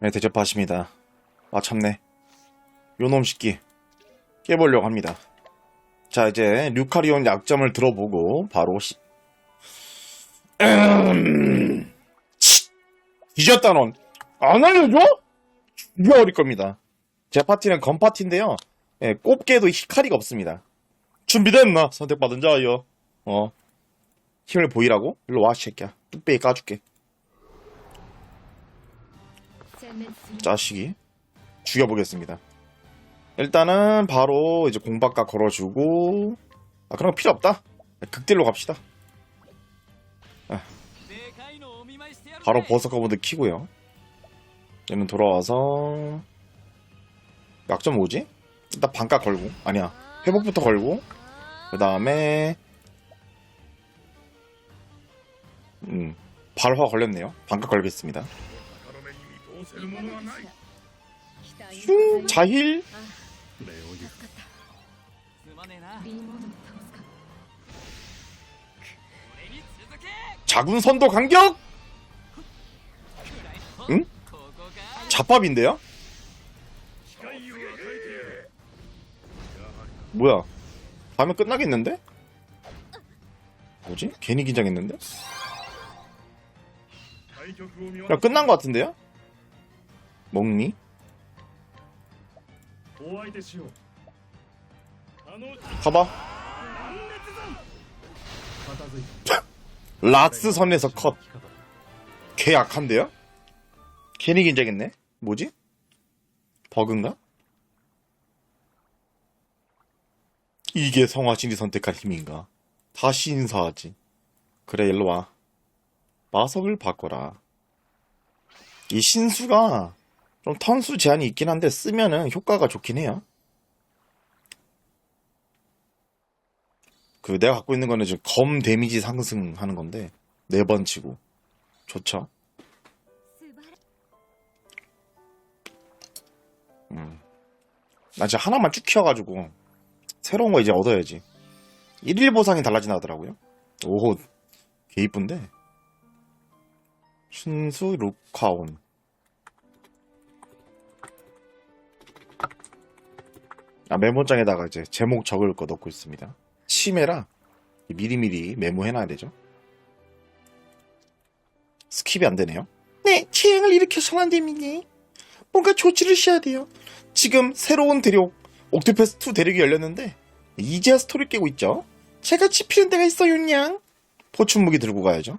네, 대접하십니다. 아, 참네. 요놈 새끼. 깨보려고 합니다. 자, 이제, 류카리온 약점을 들어보고, 바로, 시... 음... 치! 뒤졌다, 넌. 안 알려줘? 죽여버릴 겁니다. 제 파티는 검 파티인데요. 예, 꼽게도 히카리가 없습니다. 준비됐나? 선택받은 자여. 어. 힘을 보이라고? 일로 와, 이 새끼야. 뚝배기 까줄게. 자식이. 죽여보겠습니다. 일단은 바로 이제 공박가 걸어주고 아 그런 거 필요 없다. 극딜로 갑시다. 바로 버서커 모드 키고요. 얘는 돌아와서 약점 뭐지? 일단 반값 걸고 아니야 회복부터 걸고 그 다음에 음 발화 걸렸네요. 반값 걸겠습니다. 슝 자힐 すまねえな 자군 선도 간격 응? ここか 잡밥인데요? 뭐야? 다음에 끝나겠는데? 뭐지? 괜히 긴장했는데? 야 끝난 것 같은데요? 먹니? 가봐. 라스 선에서 컷. 개 약한데요? 괜히 긴장했네. 뭐지? 버그인가? 이게 성화신이 선택할 힘인가? 다시 인사하지. 그래, 일로와. 마석을 바꿔라. 이 신수가 좀 턴수 제한이 있긴 한데 쓰면은 효과가 좋긴 해요 그 내가 갖고 있는 거는 지금 검 데미지 상승하는 건데 네 번 치고 좋죠. 음. 나 진짜 하나만 쭉 키워가지고 새로운 거 이제 얻어야지. 1일 보상이 달라지나 하더라고요. 오, 개 이쁜데. 순수 루카온. 아, 메모장에다가 이제 제목 적을 거 넣고 있습니다. 치매라 미리미리 메모해놔야 되죠. 스킵이 안 되네요. 네, 취행을 일으켜서는 안 됩니다. 뭔가 조치를 쉬어야 돼요. 지금 새로운 대륙, 옥토패스2 대륙이 열렸는데, 이제야 스토리 깨고 있죠. 제가 지피는 데가 있어요, 냥. 포춘 무기 들고 가야죠.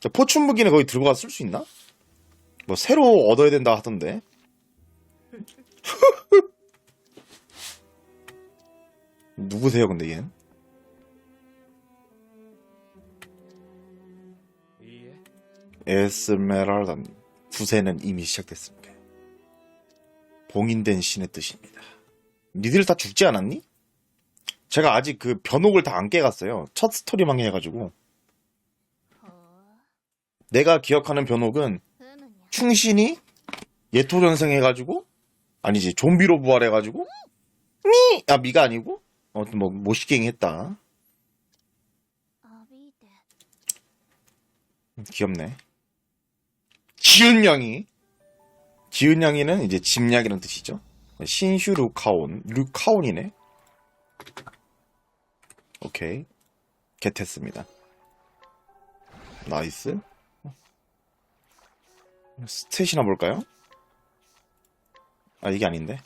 자, 포춘 무기는 거기 들고 가서 쓸 수 있나? 뭐, 새로 얻어야 된다 하던데. 누구세요 근데 얘는? 에스메랄다님 부세는 이미 시작됐습니다 봉인된 신의 뜻입니다 니들 다 죽지 않았니? 제가 아직 그 변옥을 다 안 깨갔어요 첫 스토리 망해가지고. 내가 기억하는 변옥은 충신이 예토전생 해가지고 아니지 좀비로 부활해가지고 미! 아 미가 아니고 어, 뭐 모시갱이 했다. 음, 귀엽네. 지은냥이. 지은냥이는 이제 집약이라는 뜻이죠. 신슈 루카온. 루카온이네. 오케이. 겟했습니다. 나이스. 스탯이나 볼까요? 아, 이게 아닌데.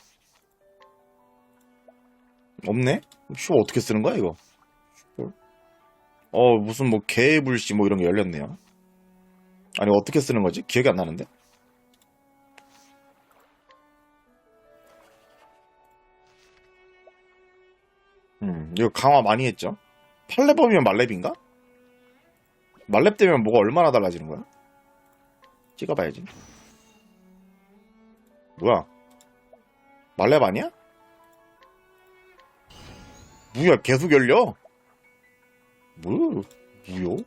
없네? 슈 어떻게 쓰는 거야, 이거? 어, 무슨 뭐 개불씨 뭐 이런 게 열렸네요. 아니 어떻게 쓰는 거지? 기억이 안 나는데. 음, 이거 강화 많이 했죠? 8렙이면 말렙인가? 말렙 되면 뭐가 얼마나 달라지는 거야? 찍어봐야지. 뭐야? 말렙 아니야? 뭐야, 계속 열려? 뭐, 뭐요?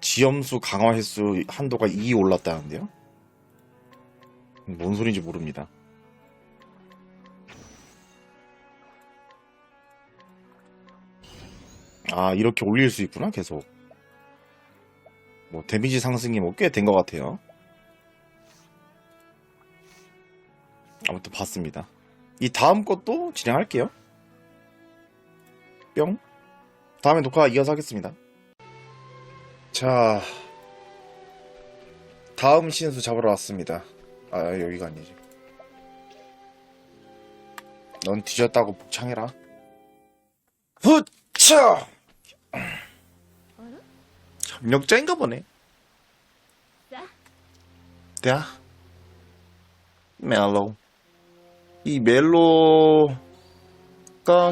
지염수 강화 횟수 한도가 2 올랐다는데요? 뭔 소리인지 모릅니다. 아, 이렇게 올릴 수 있구나, 계속. 뭐 데미지 상승이 뭐 꽤 된 것 같아요. 아무튼 봤습니다. 이 다음 것도 진행할게요. 뿅. 다음에 녹화 이어서 하겠습니다. 자, 다음 신수 잡으러 왔습니다. 아, 여기가 아니지. 넌 뒤졌다고 복창해라. 후차! 협력자인가 보네. 야, 멜로. 이 멜로가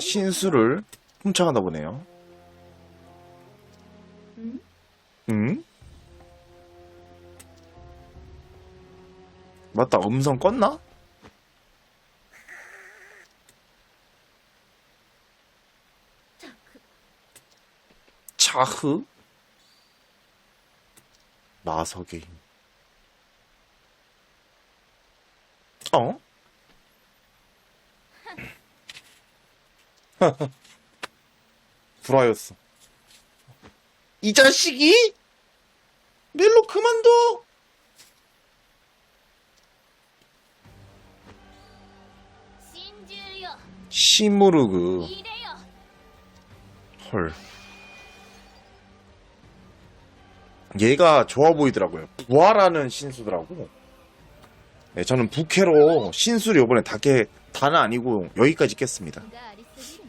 신수를 훔쳐가나 보네요. 응? 맞다, 음성 껐나? 차흐? 마석의 힘. 어? 불화였어. 이 자식이? 멜로 그만둬! 시무르그. 헐. 얘가 좋아 보이더라고요. 부활하는 신수더라고. 네, 저는 부캐로 신수를 이번에 다 깨, 다는 아니고 여기까지 깼습니다.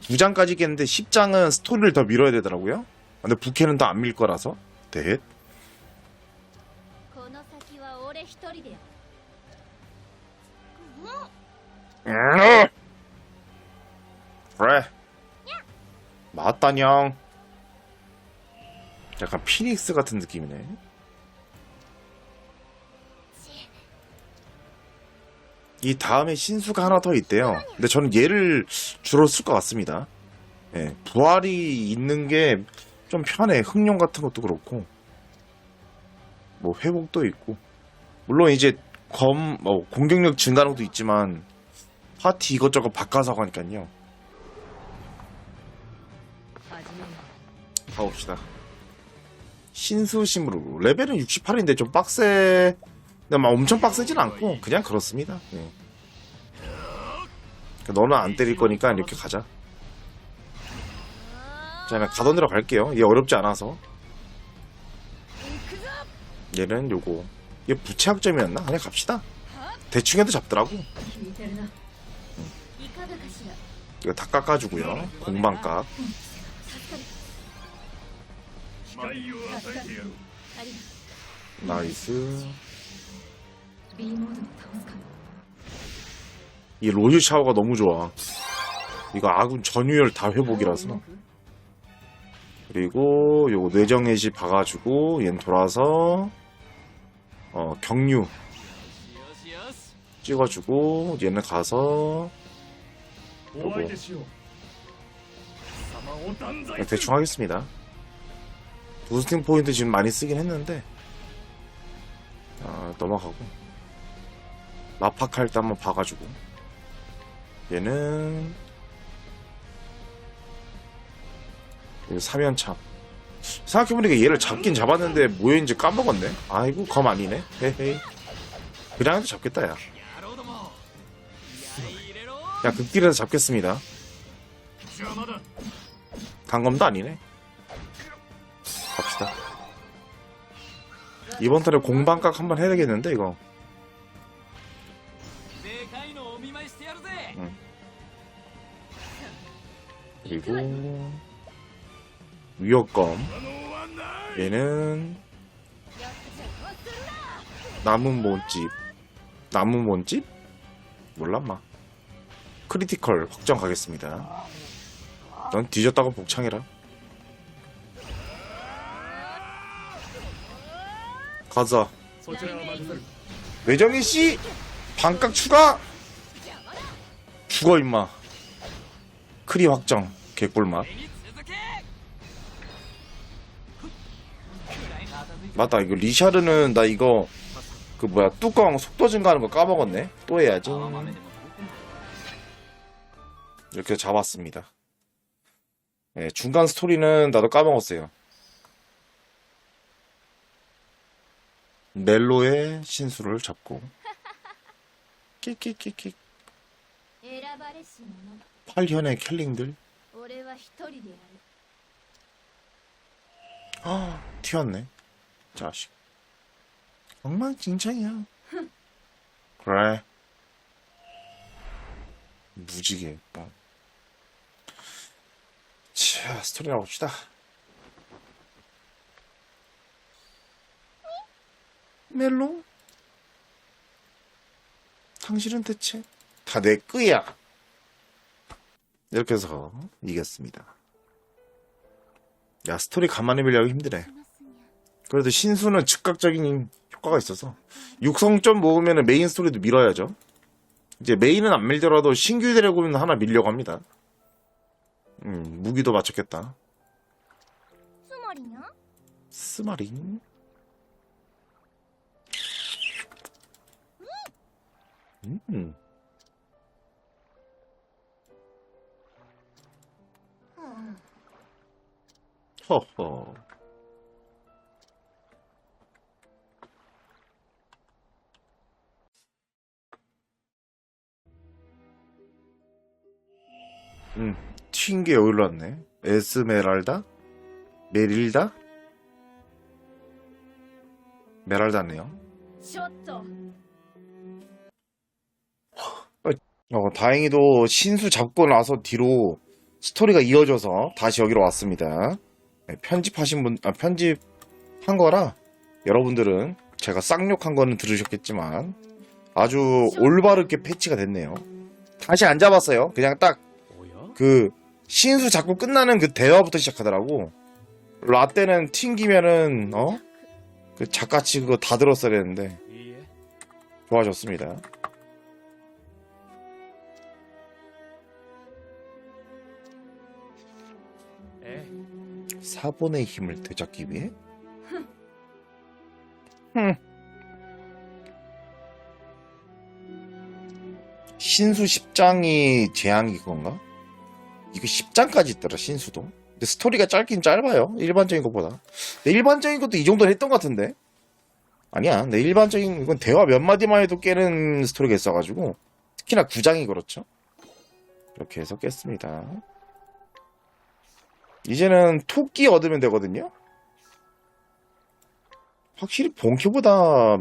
2장까지겠는데, 10장은 스토리를 더 밀어야 되더라고요. 근데 부캐는 더 안 밀 거라서. 대. 음. 그래. 맞다냥. 약간 피닉스 같은 느낌이네. 이 다음에 신수가 하나 더 있대요. 근데 저는 얘를 주로 쓸 것 같습니다. 예, 부활이 있는 게 좀 편해. 흑룡 같은 것도 그렇고. 뭐 회복도 있고. 물론 이제 검, 뭐 공격력 증가는 것도 있지만 파티 이것저것 바꿔서 가니까요. 가봅시다. 신수심으로 레벨은 68인데 좀 빡세. 근데 막 엄청 빡세진 않고 그냥 그렇습니다. 예. 그러니까 너는 안 때릴 거니까 이렇게 가자. 자, 그냥 가던 대로 갈게요. 이게 어렵지 않아서. 얘는 요거. 이게 부채학점이었나? 그냥 갑시다. 대충 해도 잡더라고. 이거 다 깎아주고요. 공방 깎. 나이스. 이 로즈 샤워가 너무 좋아. 이거 아군 전유열 다 회복이라서. 그리고 요거 뇌정해지 봐가지고 얜 돌아서 어 경류 찍어주고 얘는 가서 요거 대충 하겠습니다. 부스팅 포인트 지금 많이 쓰긴 했는데 아, 넘어가고 마파칼 때 한번 봐가지고. 얘는 3연차 생각해보니까 얘를 잡긴 잡았는데 뭐였는지 까먹었네? 아이고 검 아니네. 헤헤이 그냥 해도 잡겠다 야. 야, 극딜에서 잡겠습니다. 강검도 아니네. 갑시다. 이번 달에 공방각 한번 해야 되겠는데 이거. 그리고 위협감 얘는 남은 몸집 남은 몸집? 몰랐마 크리티컬 확정 가겠습니다. 넌 뒤졌다고 복창해라. 가자. 외정인씨 반각 추가! 죽어 임마. 크리 확정. 개꿀맛. 맞다 이거 리샤르는 나 이거 그 뭐야 뚜껑 속도 증가하는 거 까먹었네. 또 해야지. 이렇게 잡았습니다. 네, 중간 스토리는 나도 까먹었어요. 멜로의 신수를 잡고. 끽끽끽끽. 8현의 캘링들. は一人でやる 아 튀었네 자식 엉망진창이야 그래 무지개 뻥. 자 스토리 나봅시다 멜로 당신은 대체 다 내 끄야 이렇게 해서 이겼습니다. 야 스토리 가만히 밀려고 힘드네. 그래도 신수는 즉각적인 효과가 있어서 육성 좀 모으면 메인 스토리도 밀어야죠. 이제 메인은 안 밀더라도 신규 드래곤 하나 밀려고 합니다. 음 무기도 맞췄겠다. 스마린? 스마린? 음. 음. 허허. 음, 튄게 여기로 왔네. 에스메랄다? 메릴다? 메랄다네요. 어, 다행히도 신수 잡고 나서 뒤로 스토리가 이어져서 다시 여기로 왔습니다. 네, 편집하신 분, 아, 편집한 거라 여러분들은 제가 쌍욕한 거는 들으셨겠지만 아주 올바르게 패치가 됐네요. 다시 안 잡았어요. 그냥 딱 그 신수 자꾸 끝나는 그 대화부터 시작하더라고. 라떼는 튕기면은 어? 그 작가치 그거 다 들었어야 되는데 예. 좋아졌습니다. 사본의 힘을 되찾기 위해? 신수 10장이 재앙이 건가? 이거 10장까지 있더라 신수도. 근데 스토리가 짧긴 짧아요 일반적인 것보다. 근데 일반적인 것도 이 정도 했던 것 같은데? 아니야 근데 일반적인 건 대화 몇 마디만 해도 깨는 스토리가 있어가지고 특히나 9장이 그렇죠? 이렇게 해서 깼습니다. 이제는 토끼 얻으면 되거든요. 확실히 본캐보다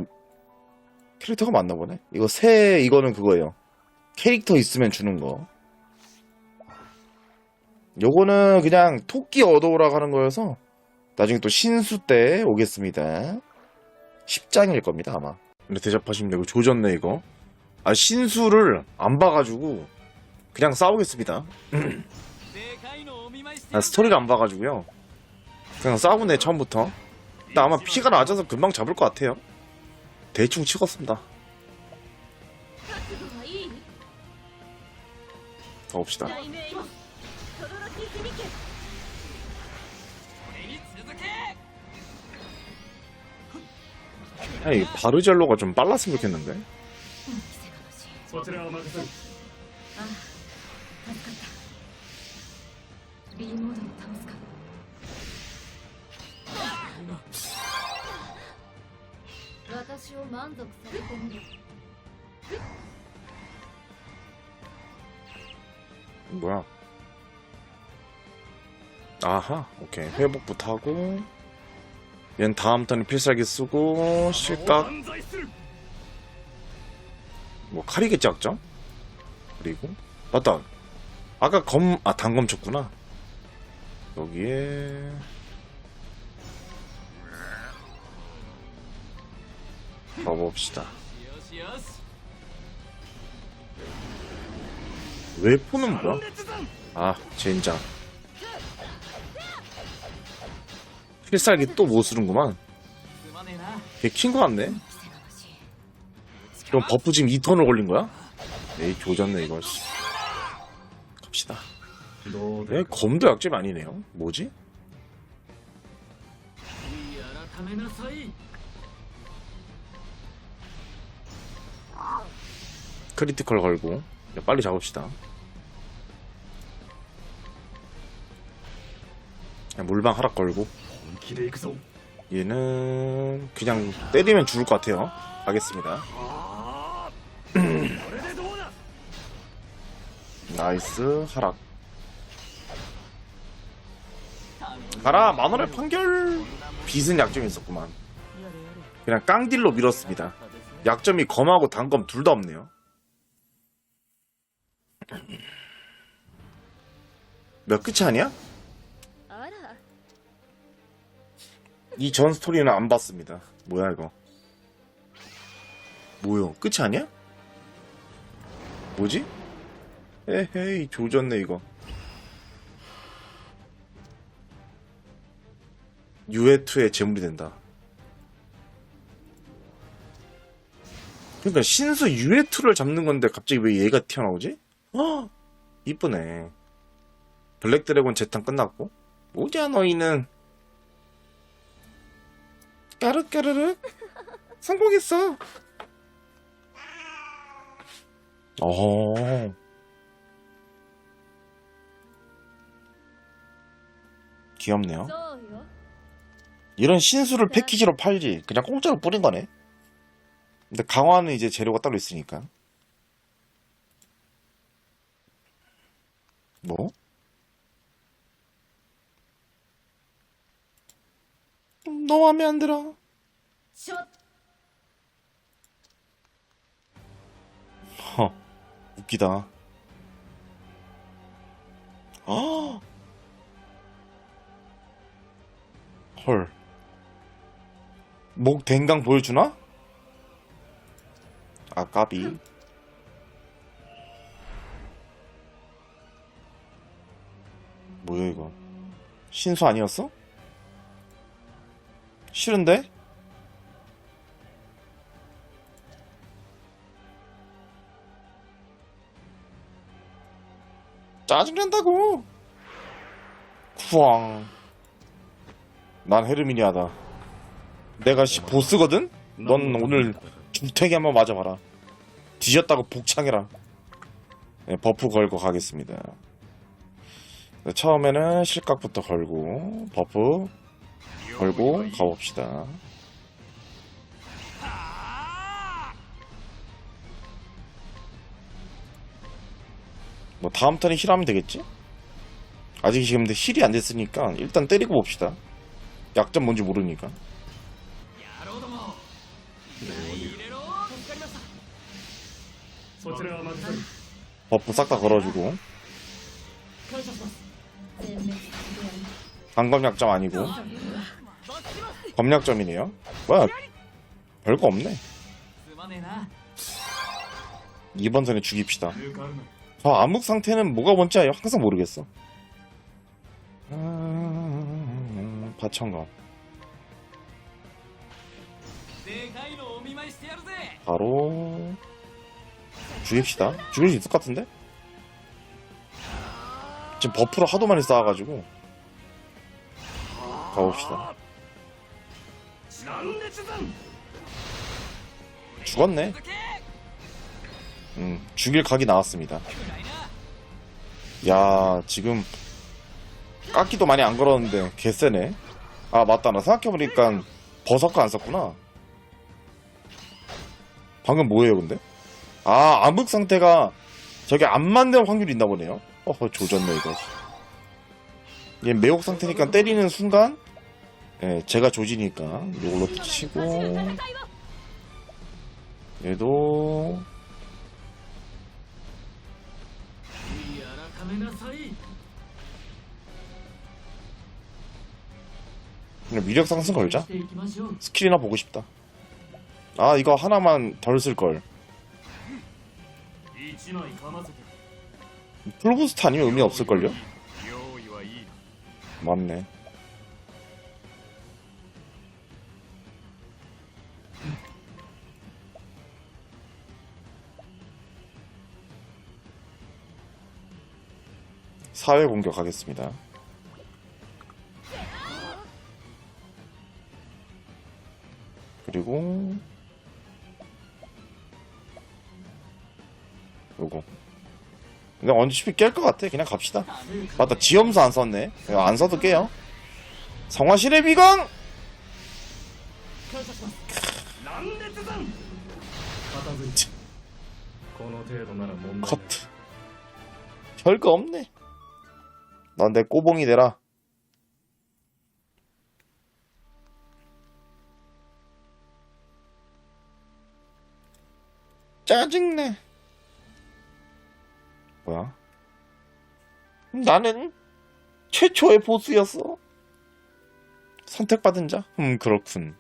캐릭터가 많나 보네. 이거 새 이거는 그거예요. 캐릭터 있으면 주는 거. 요거는 그냥 토끼 얻어오라고 하는 거여서 나중에 또 신수 때 오겠습니다. 10장일 겁니다 아마. 근데 대접하시면 되고 조졌네 이거. 아 신수를 안 봐가지고 그냥 싸우겠습니다. 스토리를 안 봐가지고요. 그냥 싸우네 처음부터. 근데 아마 피가 낮아서 금방 잡을 것 같아요. 대충 찍었습니다. 더 봅시다. 아니 바르젤로가 좀 빨랐으면 좋겠는데. 아하 오케이. 회복부터 하고 얜 다음 턴에 필살기 쓰고 실각. 뭐 칼이겠지 악점? 그리고 맞다. 아까 검 아 단검 쳤구나. 여기에 가봅시다. 웨포는 뭐야? 아 젠장. 필살기 또 못 쓰는구만. 걔킨거 같네. 그럼 버프 지금 2턴을 걸린 거야? 에이 조졌네 이거. 갑시다. 에 검도 약점 아니네요. 뭐지? 크리티컬 걸고 야, 빨리 잡읍시다. 물방 하락 걸고 얘는 그냥 때리면 죽을 것 같아요. 가겠습니다. 나이스 하락. 가라 만원의 판결 빚은 약점이 있었구만. 그냥 깡딜로 밀었습니다. 약점이 검하고 단검 둘 다 없네요. 몇 끝이 아니야? 이 전 스토리는 안 봤습니다. 뭐야 이거? 뭐요? 끝이 아니야? 뭐지? 에헤이 조졌네 이거. 유에2의 재물이 된다. 그러니까 신수 유에2를 잡는 건데 갑자기 왜 얘가 튀어나오지? 어 이쁘네. 블랙 드래곤 재탄 끝났고 뭐냐 너희는 까르까르르 성공했어. 어. 귀엽네요. 이런 신수를 패키지로 팔지 그냥 공짜로 뿌린 거네. 근데 강화는 이제 재료가 따로 있으니까. 뭐? 음, 너 마음에 안 들어. 허, 웃기다. 아, 헐. 목 댕강 보여주나? 아, 까비. 뭐야, 이거. 신수 아니었어? 싫은데? 짜증난다고. 쿠앙. 난 헤르미니아다. 내가 씨 보스거든? 넌 오늘 중태기 한번 맞아봐라. 뒤졌다고 복창해라. 네, 버프 걸고 가겠습니다. 네, 처음에는 실각부터 걸고 버프 걸고 가봅시다. 뭐 다음 턴에 힐하면 되겠지? 아직 지금 근데 힐이 안 됐으니까 일단 때리고 봅시다. 약점 뭔지 모르니까. 버프 싹 다 걸어주고. 방검 약점 아니고. 검약점이네요. 뭐야? 별거 없네. 이번 선에 죽입시다. 저 암흑 상태는 뭐가 뭔지 항상 모르겠어. 아, 바천가. 바로 죽입시다. 죽일 수 있을 것 같은데? 지금 버프로 하도 많이 쌓아가지고 가봅시다. 죽었네. 음, 죽일 각이 나왔습니다. 야, 지금 깎기도 많이 안 걸었는데 개쎄네. 아, 맞다. 나 생각해보니까 버섯가 안 썼구나. 방금 뭐예요, 근데? 아, 암흑 상태가 저게 안 만든 확률이 있나 보네요. 어허, 조졌네, 이거. 얘 매혹 상태니까 때리는 순간 예, 제가 조지니까 이걸로 붙이고. 얘도. 그냥 미력 상승 걸자. 스킬이나 보고 싶다. 아 이거 하나만 덜 쓸걸. 플로브스타 아니면 의미 없을걸요? 맞네. 사회 공격하겠습니다. 그리고 요거. 그냥 언제시피 깰 것 같아. 그냥 갑시다. 맞다. 지엄수 안 썼네. 안 써도 깨요. 성화실의 비강! 커트 별거 없네. 넌 내 꼬봉이 되라. 짜증내. 뭐야? 나는 최초의 보스였어. 선택받은 자? 음, 그렇군.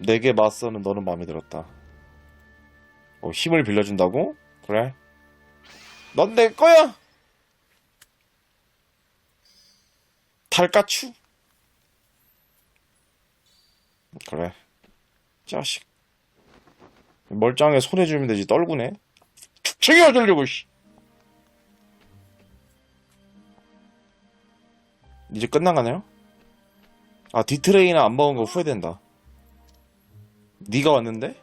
내게 맞서는 너는 마음에 들었다. 어, 힘을 빌려준다고? 그래. 넌 내 거야! 달까추. 그래. 자식. 멀쩡하게 손해주면 되지, 떨구네. 어주려고, 씨. 이제 끝나가네요? 아, 디트레이는 안 먹은 거 후회된다. 네가 왔는데?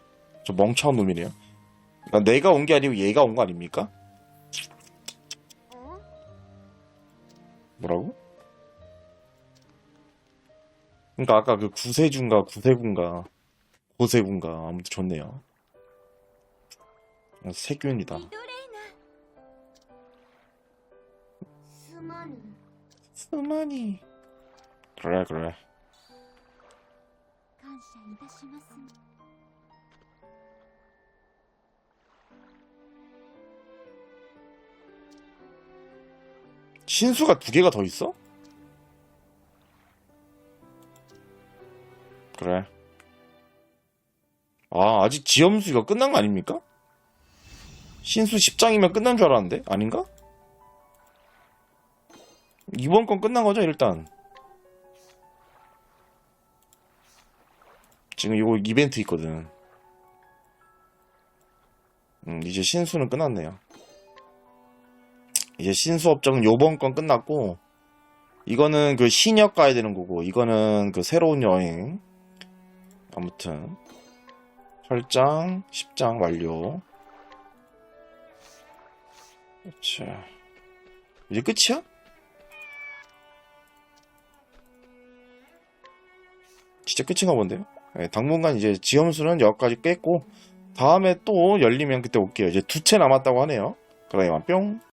저 멍청한 놈이네요. 그러니까 내가 온 게 아니고 얘가 온 거 아닙니까? 뭐라고? 그러니까 아까 그 구세준가 구세군가 고세군가 아무튼 좋네요. 아, 세균이다. 스마니. 그래 그래. 신수가 두 개가 더 있어? 그래. 아, 아직 지엄수 이거 끝난 거 아닙니까? 신수 10장이면 끝난 줄 알았는데? 아닌가? 이번 건 끝난 거죠, 일단. 지금 이거 이벤트 있거든. 음, 이제 신수는 끝났네요. 이제 신수 업적은 요번 건 끝났고 이거는 그 신역 가야 되는 거고 이거는 그 새로운 여행 아무튼 8장 10장 완료. 자 이제 끝이야? 진짜 끝인가 본데요 네, 당분간 이제 지엄수는 여기까지 깼고 다음에 또 열리면 그때 올게요. 이제 두 채 남았다고 하네요. 이만 뿅